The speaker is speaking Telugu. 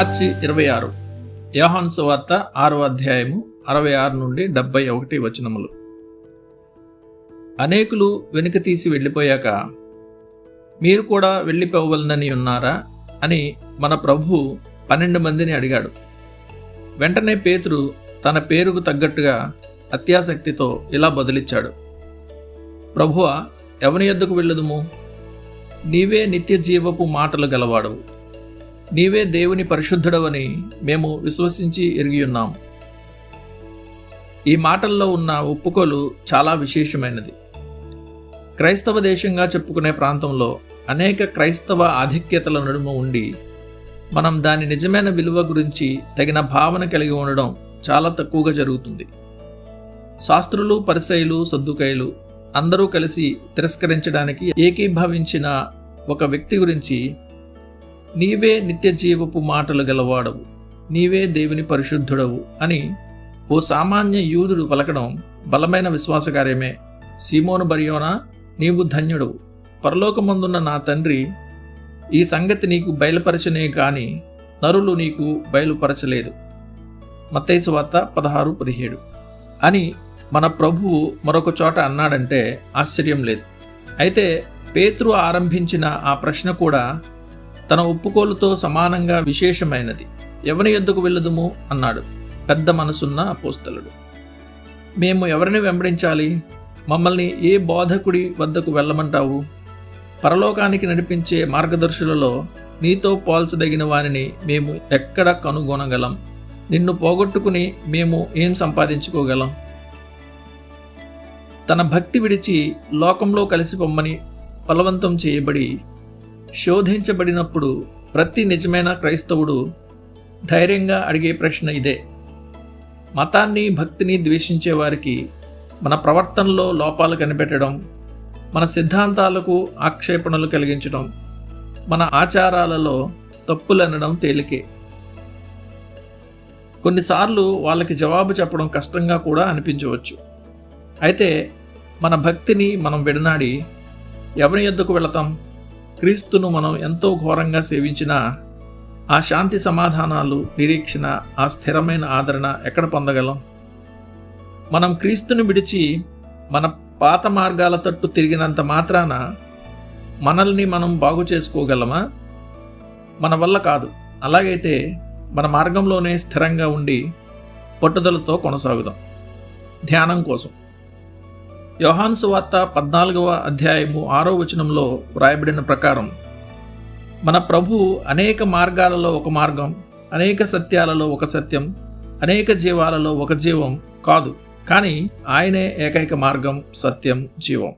మార్చి ఇరవై ఆరు. యోహాన్సు వార్త ఆరో అధ్యాయము అరవై ఆరు నుండి డెబ్బై ఒకటి వచనములు. అనేకులు వెనుక తీసి వెళ్ళిపోయాక మీరు కూడా వెళ్ళిపోవలనని ఉన్నారా అని మన ప్రభు పన్నెండు మందిని అడిగాడు. వెంటనే పేతురు తన పేరుకు తగ్గట్టుగా అత్యాసక్తితో ఇలా బదులిచ్చాడు. ప్రభువ ఎవని ఎద్దుకు వెళ్ళదుము? నీవే నిత్య జీవపు మాటలు గలవాడవు. నీవే దేవుని పరిశుద్ధుడవని మేము విశ్వసించి ఎరిగియున్నాం ఈ మాటల్లో ఉన్న ఒప్పుకోలు చాలా విశేషమైనది. క్రైస్తవ దేశంగా చెప్పుకునే ప్రాంతంలో అనేక క్రైస్తవ ఆధిక్యతల నడుమ ఉండి మనం దాని నిజమైన విలువ గురించి తగిన భావన కలిగి ఉండడం చాలా తక్కువగా జరుగుతుంది. శాస్త్రులు పరిసయులు సద్దుకైలు అందరూ కలిసి తిరస్కరించడానికి ఏకీభవించిన ఒక వ్యక్తి గురించి నీవే నిత్య జీవపు మాటలు గలవాడవు. నీవే దేవుని పరిశుద్ధుడవు అని ఓ సామాన్య యూదుడు పలకడం బలమైన విశ్వాసకార్యమే. సీమోను బరియోనా నీవు ధన్యుడవు. పరలోకమందున్న నా తండ్రి ఈ సంగతి నీకు బయలుపరచనే కాని నరులు నీకు బయలుపరచలేదు. మత్తైసు వార్త పదహారు పదిహేడు. అని మన ప్రభువు మరొక చోట అన్నాడంటే ఆశ్చర్యం లేదు. అయితే పేతురు ఆరంభించిన ఆ ప్రశ్న కూడా తన ఒప్పుకోలుతో సమానంగా విశేషమైనది. ఎవరి ఎద్దుకు వెళ్ళదుము? అన్నాడు. పెద్ద మనసున్న అపోస్తలుడు. మేము ఎవరిని వెంబడించాలి? మమ్మల్ని ఏ బోధకుడి వద్దకు వెళ్ళమంటావు? పరలోకానికి నడిపించే మార్గదర్శులలో నీతో పోల్చదగిన వారిని మేము ఎక్కడ కనుగొనగలం? నిన్ను పోగొట్టుకుని మేము ఏం సంపాదించుకోగలం? తన భక్తి విడిచి లోకంలో కలిసి పొమ్మని బలవంతం చేయబడి శోధించబడినప్పుడు ప్రతి నిజమైన క్రైస్తవుడు ధైర్యంగా అడిగే ప్రశ్న ఇదే. మతాన్ని భక్తిని ద్వేషించే వారికి మన ప్రవర్తనలో లోపాలు కనిపెట్టడం మన సిద్ధాంతాలకు ఆక్షేపణలు కలిగించడం మన ఆచారాలలో తప్పులనడం తేలికే. కొన్నిసార్లు వాళ్ళకి జవాబు చెప్పడం కష్టంగా కూడా అనిపించవచ్చు. అయితే మన భక్తిని మనం విడనాడి ఎవరి యొద్దకు వెళతాం? క్రీస్తును మనం ఎంతో ఘోరంగా సేవించినా ఆ శాంతి సమాధానాలు నిరీక్షణ ఆ స్థిరమైన ఆదరణ ఎక్కడ పొందగలం? మనం క్రీస్తును విడిచి మన పాత మార్గాల తట్టు తిరిగినంత మాత్రాన మనల్ని మనం బాగు చేసుకోగలమా? మన వల్ల కాదు. అలాగైతే మన మార్గంలోనే స్థిరంగా ఉండి పట్టుదలతో కొనసాగుదాం. ధ్యానం కోసం. యోహాను సువార్త పద్నాలుగవ అధ్యాయము ఆరో వచనంలో వ్రాయబడిన ప్రకారం మన ప్రభు అనేక మార్గాలలో ఒక మార్గం అనేక సత్యాలలో ఒక సత్యం అనేక జీవాలలో ఒక జీవం కాదు. కానీ ఆయనే ఏకైక మార్గం సత్యం జీవం.